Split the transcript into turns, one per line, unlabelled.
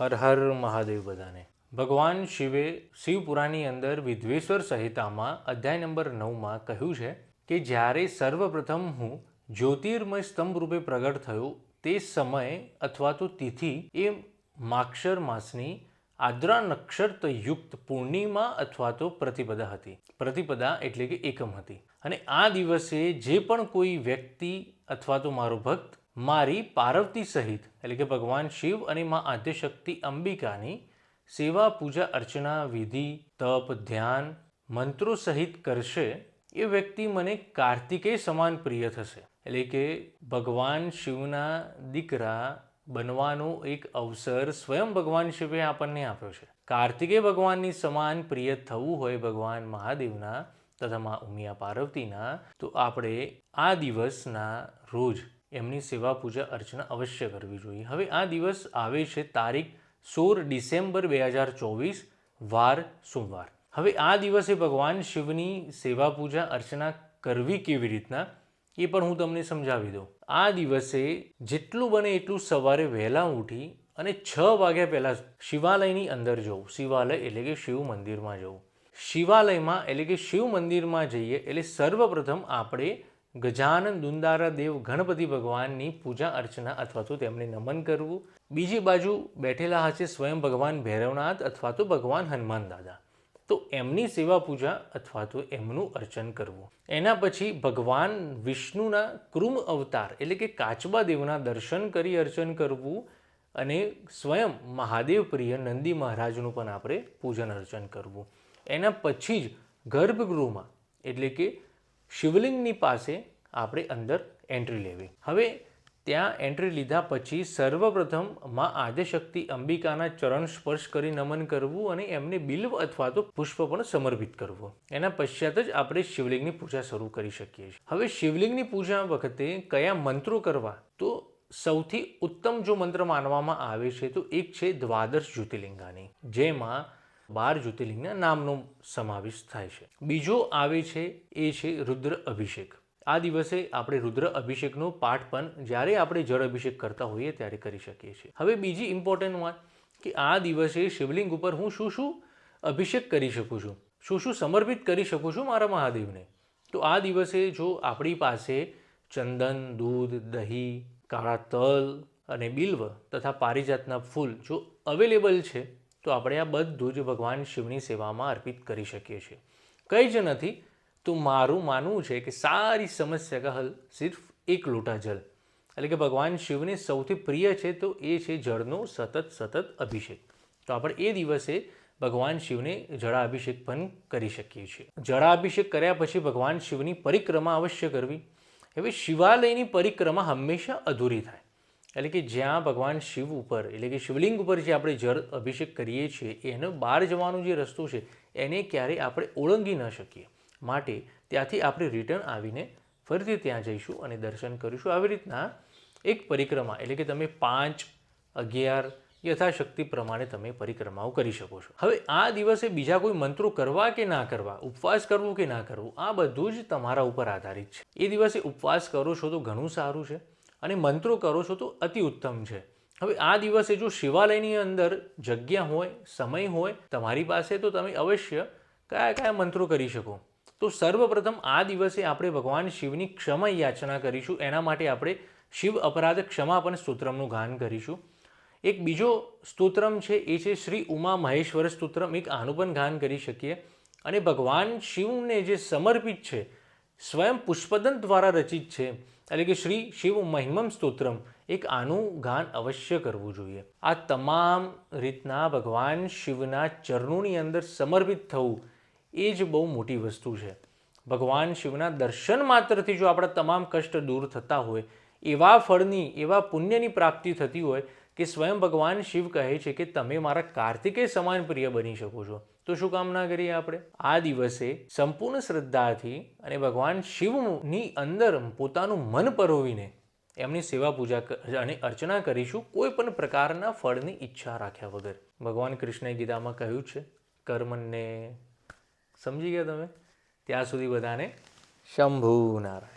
હર હર મહાદેવ બધાને. ભગવાન શિવે શિવપુરાની અંદર વિદ્વેશ્વર સંહિતામાં અધ્યાય નંબર નવમાં કહ્યું છે કે જ્યારે સર્વપ્રથમ હું જ્યોતિર્મય સ્તંભ રૂપે પ્રગટ થયો તે સમય અથવા તો તિથિ એ માક્ષર માસની આદ્રા નક્ષત્ર યુક્ત પૂર્ણિમા અથવા તો પ્રતિપદા હતી. પ્રતિપદા એટલે કે એકમ હતી. અને આ દિવસે જે પણ કોઈ વ્યક્તિ અથવા તો મારો ભક્ત મારી પાર્વતી સહિત, એટલે કે ભગવાન શિવ અને મા આદ્યશક્તિ અંબિકાની સેવા, પૂજા, અર્ચના, વિધિ, તપ, ધ્યાન, મંત્રો સહિત કરશે, એ વ્યક્તિ મને કાર્તિકેય સમાન પ્રિય થશે. એટલે કે ભગવાન શિવના દીકરા બનવાનો એક અવસર સ્વયં ભગવાન શિવે આપણને આપ્યો છે. કાર્તિકે ભગવાનની સમાન પ્રિય થવું હોય ભગવાન મહાદેવના તથા મા ઉમિયા પાર્વતીના, તો આપણે આ દિવસના રોજ એમની સેવા પૂજા અર્ચના અવશ્ય કરવી જોઈએ. હવે આ દિવસ આવે છે તારીખ સોળ ડિસેમ્બર બે હજાર ચોવીસ, વાર સોમવાર. હવે આ દિવસે ભગવાન શિવની સેવા પૂજા અર્ચના કરવી કેવી રીતના, એ પણ હું તમને સમજાવી દઉં. આ દિવસે જેટલું બને એટલું સવારે વહેલા ઉઠી અને છ વાગ્યા પહેલાં શિવાલયની અંદર જવું. શિવાલય એટલે કે શિવ મંદિરમાં જવું. શિવાલયમાં એટલે કે શિવ મંદિરમાં જઈએ એટલે સર્વપ્રથમ આપણે ગજાનન દુંદારા દેવ ગણપતિ ભગવાનની પૂજા અર્ચના અથવા તો તેમને નમન કરવું. બીજી બાજુ બેઠેલા હશે સ્વયં ભગવાન ભૈરવનાથ અથવા તો ભગવાન હનુમાન દાદા. તો એમની સેવા પૂજા અથવા તો એમનું અર્ચન કરવું. એના પછી ભગવાન વિષ્ણુના કૃમ અવતાર એટલે કે કાચબા દેવના દર્શન કરી અર્ચન કરવું અને સ્વયં મહાદેવ પ્રિય નંદી મહારાજનું પણ આપણે પૂજન અર્ચન કરવું. એના પછી જ ગર્ભગૃહમાં એટલે કે શિવલિંગની પાસે આપણે અંદર એન્ટ્રી લેવી. હવે ત્યાં એન્ટ્રી લીધા પછી સર્વપ્રથમમાં આદ્યશક્તિ અંબિકાના ચરણ સ્પર્શ કરી નમન કરવું અને એમને બિલ્વ અથવા તો પુષ્પ પણ સમર્પિત કરવું. એના પશ્ચાત જ આપણે શિવલિંગની પૂજા શરૂ કરી શકીએ છીએ. હવે શિવલિંગની પૂજા વખતે કયા મંત્રો કરવા? તો સૌથી ઉત્તમ જો મંત્ર માનવામાં આવે છે તો એક છે દ્વાદશ જ્યોતિર્લિંગાની, જેમાં બાર જ્યોતિર્લિંગના નામનો સમાવેશ થાય છે. બીજો આવે છે, એ છે રુદ્ર અભિષેક. આ દિવસે આપણે રુદ્ર અભિષેકનો પાઠ પણ જ્યારે આપણે જળ અભિષેક કરતા હોઈએ ત્યારે કરી શકીએ છીએ. હવે બીજી ઇમ્પોર્ટન્ટ વાત કે આ દિવસે શિવલિંગ ઉપર હું શું શું અભિષેક કરી શકું છું? શું શું સમર્પિત કરી શકું છું મારા મહાદેવને? તો આ દિવસે જો આપણી પાસે ચંદન, દૂધ, દહીં, કાળા તલ અને બિલ્વ તથા પારિજાતના ફૂલ જો અવેલેબલ છે તો આપણે આ બધું જ ભગવાન શિવની સેવામાં અર્પિત કરી શકીએ છીએ. કંઈ જ નથી, તો મારું માનવું છે કે સારી સમસ્યા કા હલ સિર્ફ એક લોટા જલ એટલે કે ભગવાન શિવને સૌથી પ્રિય છે તો એ છે જળનો સતત સતત અભિષેક. તો આપણે એ દિવસે ભગવાન શિવને જળાભિષેક પણ કરી શકીએ છીએ. જળાભિષેક કર્યા પછી ભગવાન શિવની પરિક્રમા અવશ્ય કરવી. હવે શિવાલયની પરિક્રમા હંમેશા અધૂરી થાય. એટલે કે જ્યાં ભગવાન શિવ ઉપર, એટલે કે શિવલિંગ ઉપર જે આપણે જળ અભિષેક કરીએ છીએ, એનો બહાર જવાનો જે રસ્તો છે, એને ક્યારેય આપણે ઓળંગી ન શકીએ. માટે ત્યાંથી આપણે રિટર્ન આવીને ફરીથી ત્યાં જઈશું અને દર્શન કરીશું. આવી રીતના એક પરિક્રમા, એટલે કે તમે પાંચ, અગિયાર યથાશક્તિ પ્રમાણે તમે પરિક્રમાઓ કરી શકો છો. હવે આ દિવસે બીજા કોઈ મંત્રો કરવા કે ના કરવા, ઉપવાસ કરવું કે ના કરવું, આ બધું જ તમારા ઉપર આધારિત છે. એ દિવસે ઉપવાસ કરો છો તો ઘણું સારું છે. અને મંત્રો કરો છો તો અતિ ઉત્તમ છે. હવે આ દિવસે જો શિવાલયની અંદર જગ્યા હોય, સમય હોય, તમારી પાસે તો તમે અવશ્ય કયા કયા મંત્રો કરી શકો. તો સર્વપ્રથમ આ દિવસે આપણે ભગવાન શિવની ક્ષમા યાચના કરીશું. એના માટે આપણે શિવ અપરાધ ક્ષમાપન સ્તોત્રમનું ગાન કરીશું. એક બીજો સ્તોત્રમ છે, એ છે શ્રી ઉમા મહેશ્વર સ્તોત્રમ. એક આનું પણ ગાન કરી શકીએ. અને ભગવાન શિવને જે સમર્પિત છે સ્વયં પુષ્પદંત દ્વારા રચિત છે. એટલે કે શ્રી શિવ મહિમમ સ્તોત્રમ. એક આનું ગાન અવશ્ય કરવું જોઈએ. આ તમામ રીતના ભગવાન શિવના ચરણોની અંદર સમર્પિત થવું એ જ બહુ મોટી વસ્તુ છે. ભગવાન શિવના દર્શન માત્રથી જો આપણા તમામ કષ્ટ દૂર થતા હોય, એવા ફળની, એવા પુણ્યની પ્રાપ્તિ થતી હોય કે સ્વયં ભગવાન શિવ કહે છે કે તમે મારા કાર્તિકે સમાન પ્રિય બની શકો છો. તો શું કામ ના કરીએ આપણે? આ દિવસે સંપૂર્ણ શ્રદ્ધાથી અને ભગવાન શિવની અંદર પોતાનું મન પરોવીને એમની સેવા પૂજા અને અર્ચના કરીશું કોઈ પણ પ્રકારના ફળની ઈચ્છા રાખ્યા વગર. ભગવાન કૃષ્ણએ ગીતામાં કહ્યું છે, કર્મને સમજી ગયા તમે? ત્યાં સુધી બધાને શંભુ નારાયણ